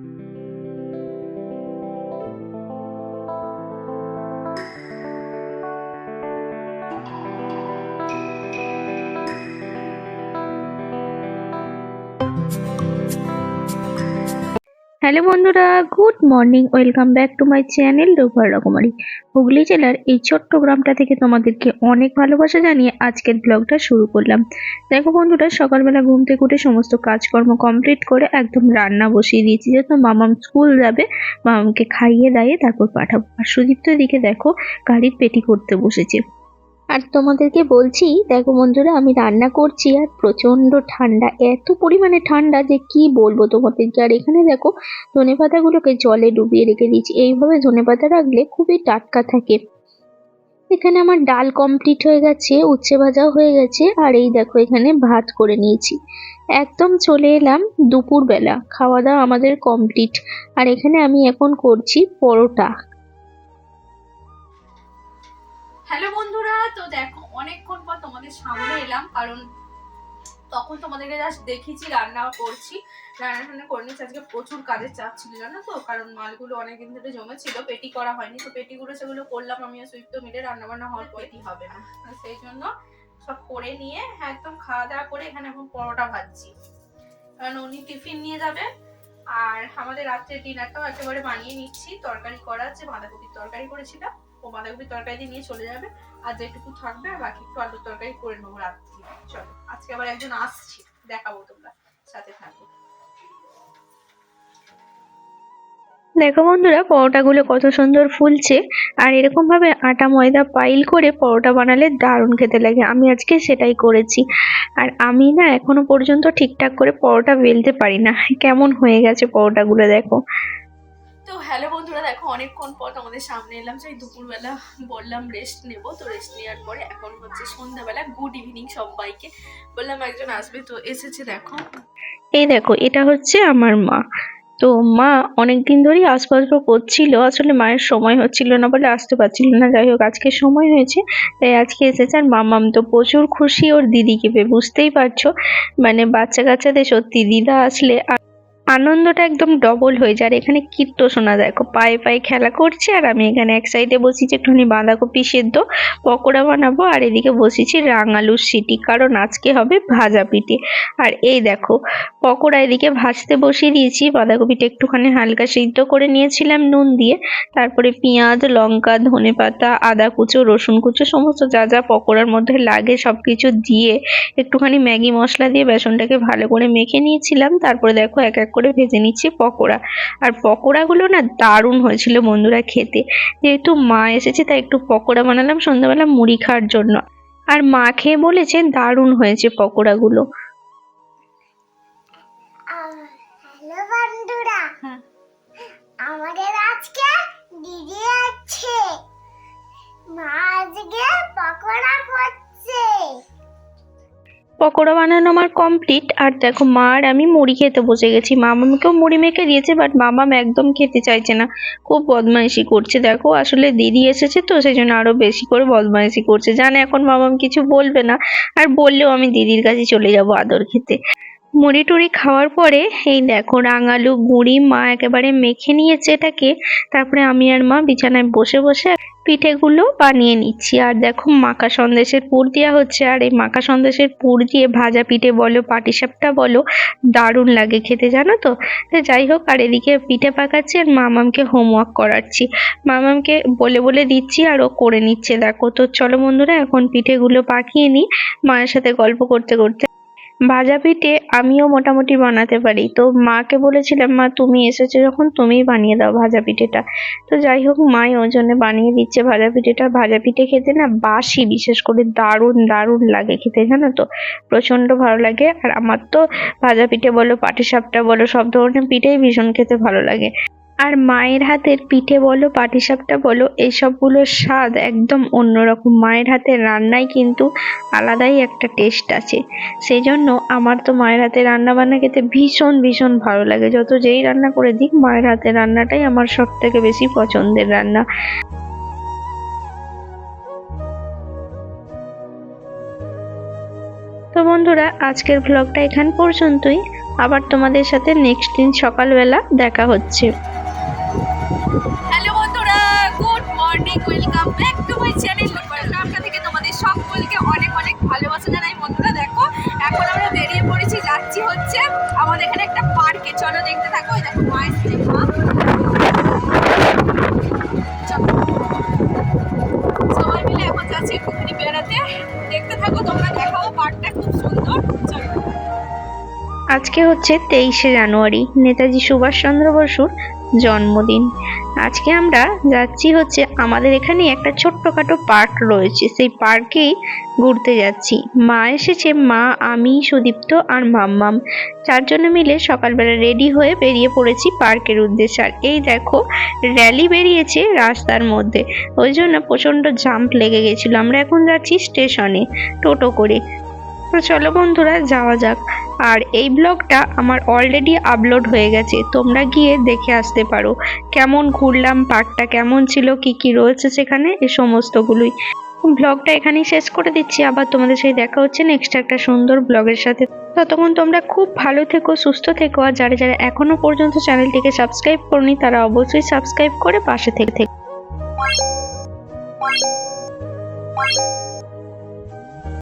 thank you hello বন্ধুরা, good morning, welcome back to my channel রূপার রকমারি। হুগলি জেলার এই ছোট্ট গ্রামটা থেকে তোমাদেরকে অনেক ভালোবাসা জানিয়ে আজকের ব্লগটা শুরু করলাম। দেখো বন্ধুরা, সকালবেলা ঘুম থেকে উঠে সমস্ত কাজকর্ম কমপ্লিট করে একদম রান্না বসিয়ে দিয়েছি। যেহেতু মামাম স্কুল যাবে, মামামকে খাইয়ে দাইয়ে তারপর পাঠাবো। আর সুদীপ্ত দিকে দেখো, গাড়ির পেটি করতে বসেছে। আর তোমাদেরকে বলছি, দেখো বন্ধুরা, আমি রান্না করছি আর প্রচণ্ড ঠান্ডা, এত পরিমাণে ঠান্ডা যে কি বলব তোমাদেরকে। আর এখানে দেখো ধনে পাতাগুলোকে জলে ডুবিয়ে রেখে দিয়েছি। এইভাবে ধনে পাতা রাখলে খুবই টাটকা থাকে। এখানে আমার ডাল কমপ্লিট হয়ে গেছে, উচ্ছে ভাজাও হয়ে গেছে, আর এই দেখো এখানে ভাত করে নিয়েছি। একদম চলে এলাম দুপুরবেলা, খাওয়া দাওয়া আমাদের কমপ্লিট আর এখানে আমি এখন করছি পরোটা। হ্যালো বন্ধুরা তো দেখো অনেকক্ষণ পর তোমাদের সামনে এলাম কারণ তখন তোমাদেরকে জাস্ট দেখেছি রান্না করছি। রান্না টান্না করে নিচ্ছি আজকে প্রচুর কাজের চাপ ছিল জানো তো? কারণ মালগুলো অনেকদিন ধরে জমেছিল পেটি করা হয়নি তো পেটিগুলো সেগুলো করলাম আমি সুইফট মিলে রান্না বান্না হওয়ার পেটি হবে না। সেই জন্য সব করে নিয়ে একদম খাওয়া দাওয়া করে এখানে এখন পরোটা ভাজছি। কারণ উনি টিফিন নিয়ে যাবে আর আমাদের রাত্রের ডিনারটাও একেবারে বানিয়ে নিচ্ছি তরকারি করা আছে বাঁধাকপির তরকারি করেছিলাম। ও বাঁধাকপির তরকারি দিয়ে নিয়ে চলে যাবে। আর যেটুকু থাকবে, আর বাকি একটু আলুর তরকারি করে নেব রাত্রি। চলো, আজকে আবার একজন আসছি। দেখাবো তোমরা, সাথে থাকো। দেখো বন্ধুরা, পরোটাগুলো কত সুন্দর ফুলছে। আর এরকম ভাবে আটা ময়দা পাইল করে পরোটা বানালে দারুণ খেতে লাগে। আমি আজকে সেটাই করেছি। আর আমি না এখনও পর্যন্ত ঠিকঠাক করে পরোটা বেলতে পারি না। কেমন হয়ে গেছে পরোটাগুলো দেখো। তো হ্যালো বন্ধুরা, দেখো অনেকক্ষণ পর আমাদের সামনে এলাম। সেই দুপুরবেলা বললাম রেস্ট নেব, তো রেস্ট নেওয়ার পরে এখন হচ্ছে সন্ধ্যাবেলা গুড ইভিনিং সবাইকে। বললাম একজন আসবে, তো এসেছে, দেখো। এই দেখো, এটা হচ্ছে আমার মা। তো মা অনেকদিন ধরেই আসবাসব করছিল আসলে মায়ের সময় হচ্ছিল না বলে আসতে পারছিল না। যাই হোক, আজকে সময় হয়েছে, তাই আজকে এসেছে আর মামাম তো প্রচুর খুশি ওর দিদিকে পেয়ে, বুঝতেই পারছ। মানে বাচ্চা কাচ্চাদের সত্যি দিদা আসলে আ- আনন্দটা একদম ডবল হয়ে যায়। আর এখানে কীর্ত শোনা দেখো পায়ে পায়ে খেলা করছে আর আমি এখানে এক সাইডে বসেছি, একটুখানি বাঁধাকপি সেদ্ধ, পকোড়া বানাবো আর এদিকে বসেছি রাঙালুর সিটি, কারণ আজকে হবে ভাজা পিঠে। আর এই দেখো, পকোড়া এদিকে ভাজতে বসিয়ে দিয়েছি। বাঁধাকপিটা একটুখানি হালকা সিদ্ধ করে নিয়েছিলাম নুন দিয়ে। তারপরে পেঁয়াজ, লঙ্কা ধনে পাতা আদা কুচো, রসুন কুচো, সমস্ত যা যা পকোড়ার মধ্যে লাগে সব কিছু দিয়ে একটুখানি ম্যাগি মশলা দিয়ে বেসনটাকে ভালো করে মেখে নিয়েছিলাম। তারপরে দেখো এক এক করে ভেজে নিচ্ছি পকোড়া। আর পকোড়াগুলো না দারুণ হয়েছিল বন্ধুরা খেতে। যেহেতু মা এসেছে, তাই একটু পকোড়া বানালাম সন্ধ্যাবেলা মুড়ি খাওয়ার জন্য। আর মা খেয়ে বলেছে দারুণ হয়েছে পকোড়াগুলো। পকোড়া বানানো আমার কমপ্লিট আর দেখো, মা আর আমি মুড়ি খেতে বসে গেছি। মামাকেও মুড়ি মেখে দিয়েছে বাট মামাম একদম খেতে চাইছে না। খুব বদমাইশি করছে। দেখো, আসলে দিদি এসেছে তো সেই জন্য আরও বেশি করে বদমাইশি করছে। জানে এখন মামাম কিছু বলবে না, আর বললেও আমি দিদির কাছে চলে যাব আদর খেতে। মুড়ি টুড়ি খাওয়ার পরে, এই দেখো, রাঙালু গুঁড়ি মা একেবারে মেখে নিয়েছে এটাকে। তারপরে আমি আর মা বিছানায় বসে বসে পিঠেগুলো বানিয়ে নিচ্ছি। আর দেখো মাখা সন্দেশের পুর দেওয়া হচ্ছে। আর এই মাখা সন্দেশের পুর দিয়ে ভাজা পিঠে বলো পাটিসাপটা বলো, দারুণ লাগে খেতে, জানো তো? যাই হোক, আর এদিকে পিঠে পাকাচ্ছি আর মামামকে হোমওয়ার্ক করাচ্ছি। মামামকে বলে বলে দিচ্ছি আর ও করে নিচ্ছে। দেখো তো চলো বন্ধুরা, এখন পিঠেগুলো পাকিয়ে নিই। মায়ের সাথে গল্প করতে করতে। ভাজা পিঠে আমিও মোটামুটি বানাতে পারি। তো মাকে বলেছিলাম, মা, তুমি এসেছ যখন, তুমিই বানিয়ে দাও ভাজা পিঠেটা তো যাই হোক, মাই ওই জন্য বানিয়ে দিচ্ছে ভাজা পিঠেটা ভাজা পিঠে খেতে না বাসি, বিশেষ করে দারুণ দারুণ লাগে খেতে, জানো তো? প্রচণ্ড ভালো লাগে। আর আমার তো ভাজা পিঠে বলো পাটিসাপটা বলো, সব ধরনের পিঠেই ভীষণ খেতে ভালো লাগে। আর মায়ের হাতের পিঠে বলো, পাটিসাপটা বলো এইসবগুলোর স্বাদ একদম অন্যরকম। মায়ের হাতের রান্নায় কিন্তু আলাদাই একটা টেস্ট আছে। সেই জন্য আমার তো মায়ের হাতে রান্না বান্না খেতে ভীষণ ভীষণ ভালো লাগে। যত যেই রান্না করে দিক, মায়ের হাতে রান্নাটাই আমার সব থেকে বেশি পছন্দের রান্না। তো বন্ধুরা, আজকের ব্লগটা এখান পর্যন্তই। আবার তোমাদের সাথে নেক্সট দিন সকালবেলা দেখা হচ্ছে। হ্যালো বন্ধুরা good morning welcome back to my channel নামটা থেকে তোমাদের সকলকে অনেক অনেক ভালোবাসা জানাই বন্ধুরা, দেখো, এখন আমরা বেরিয়ে পড়েছি, যাচ্ছি হচ্ছে আমাদের এখানে একটা পার্কে চলো দেখতে থাকো দেখো সবাই মিলে এখন যাচ্ছি একটুখানি বেড়াতে। দেখতে থাকো, তোমরা দেখাও পার্কটা খুব সুন্দর। চলো। আজকে হচ্ছে তেইশে জানুয়ারি, নেতাজি সুভাষচন্দ্র বসুর জন্মদিন। আজকে আমরা যাচ্ছি হচ্ছে আমাদের এখানে একটা ছোট্টখাটো পার্ক রয়েছে। সেই পার্কেই ঘুরতে যাচ্ছি। মা এসেছে, মা, আমি, সুদীপ্ত আর মাম্মাম। চারজনে মিলে সকালবেলা রেডি হয়ে বেরিয়ে পড়েছি পার্কের উদ্দেশ্যে। আর এই দেখো র্যালি বেরিয়েছে রাস্তার মধ্যে। ওই জন্য প্রচণ্ড জাম্প লেগে গেছিল। আমরা এখন যাচ্ছি স্টেশনে টোটো করে। তো চলো বন্ধুরা, যাওয়া যাক। আর এই ব্লগটা আমার অলরেডি আপলোড হয়ে গেছে। তোমরা গিয়ে দেখে আসতে পারো। কেমন ঘুরলাম পার্কটা কেমন ছিল, কি কি রয়েছে সেখানে, এ সমস্তগুলোই। ব্লগটা এখানেই শেষ করে দিচ্ছি। আবার তোমাদের সেই দেখা হচ্ছে নেক্সট একটা সুন্দর ব্লগের সাথে। ততক্ষণ তোমরা খুব ভালো থেকো, সুস্থ থেকো। আর যারা যারা এখনও পর্যন্ত চ্যানেলটিকে সাবস্ক্রাইব করনি, তারা অবশ্যই সাবস্ক্রাইব করে পাশে থেকে থেকো।